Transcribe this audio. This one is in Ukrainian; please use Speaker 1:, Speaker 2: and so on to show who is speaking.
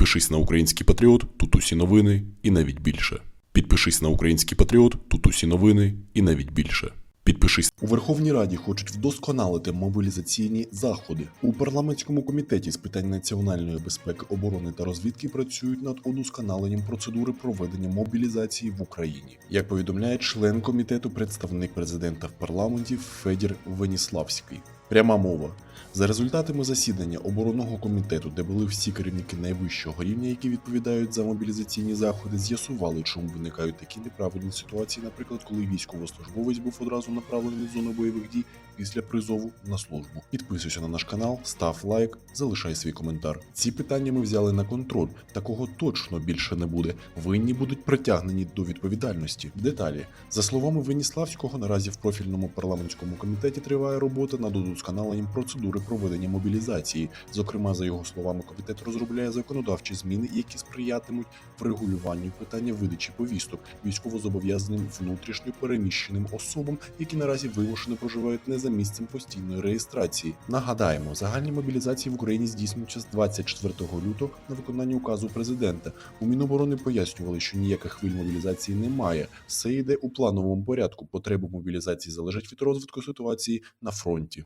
Speaker 1: Підпишись на український патріот, тут усі новини і навіть більше. Підпишись на український патріот, тут усі новини і навіть більше. Підпишись
Speaker 2: У Верховній Раді хочуть вдосконалити мобілізаційні заходи. У парламентському комітеті з питань національної безпеки, оборони та розвідки працюють над удосконаленням процедури проведення мобілізації в Україні. Як повідомляє член комітету, представник президента в парламенті Федір Веніславський. Пряма мова. За результатами засідання оборонного комітету, де були всі керівники найвищого рівня, які відповідають за мобілізаційні заходи, з'ясували, чому виникають такі неправильні ситуації, наприклад, коли військовослужбовець був одразу направлений в зону бойових дій після призову на службу. Підписуйся на наш канал, став лайк, залишай свій коментар. Ці питання ми взяли на контроль. Такого точно більше не буде. Винні будуть притягнені до відповідальності. Деталі за словами Веніславського, наразі в профільному парламентському комітеті триває робота над удосконаленням процедури проведення мобілізації. Зокрема, за його словами, комітет розробляє законодавчі зміни, які сприятимуть врегулюванню питання видачі повісток військовозобов'язаним внутрішньо переміщеним особам, які наразі вимушено проживають не за місцем постійної реєстрації. Нагадаємо, загальні мобілізації в Україні здійснюються з 24 лютого на виконання указу президента. У Міноборони пояснювали, що ніяких хвиль мобілізації немає. Все йде у плановому порядку. Потреби мобілізації залежать від розвитку ситуації на фронті.